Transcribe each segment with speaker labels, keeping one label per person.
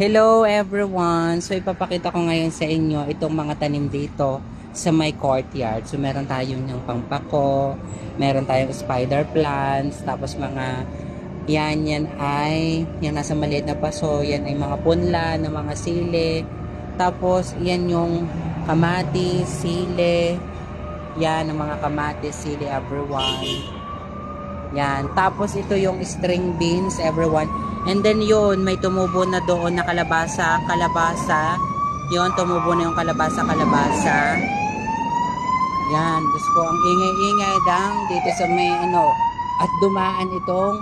Speaker 1: Hello everyone! So ipapakita ko ngayon sa inyo itong mga tanim dito sa my courtyard. So meron tayong yung pangpako, meron tayong spider plants, tapos mga yan, yan ay yung nasa maliit na paso, yan ay mga punla ng mga sili. Tapos yan yung kamatis, sili, yan ang mga kamatis, sili everyone. Yan. Tapos ito yung string beans, everyone. And then yun, may tumubo na doon na kalabasa, kalabasa. Yun, tumubo na yung kalabasa, kalabasa. Yan. Diyos ko, ang ingay-ingay dang dito sa may ano. At dumaan itong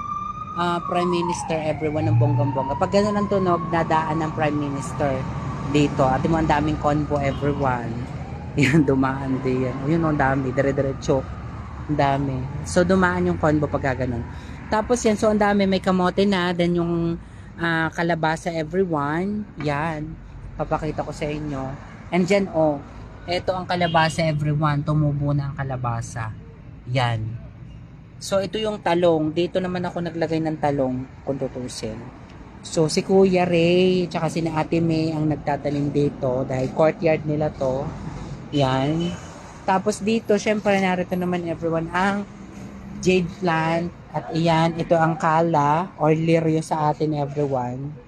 Speaker 1: ah, Prime Minister, everyone ng bonggang-bongga. Pag ganun ang tunog, dadaan ng Prime Minister dito. At mo ang daming convo, everyone. Yan, dumaan din yan. Yun, ang dami. Dire-diretso. Ang dami. So, dumaan yung convo pag ganun. Tapos yan, so ang dami. May kamote na. Then yung ah, kalabasa, everyone. Yan. Papakita ko sa inyo. And dyan, oh. Ito ang kalabasa, everyone. Tumubo na ang kalabasa. Yan. So, ito yung talong. Dito naman ako naglagay ng talong kung tutusin. So, si Kuya Ray, tsaka si na Ate May ang nagtatanim dito dahil courtyard nila to. Yan. Tapos dito, syempre, narito naman everyone ang jade plant. At iyan, ito ang kala or lirio sa atin everyone.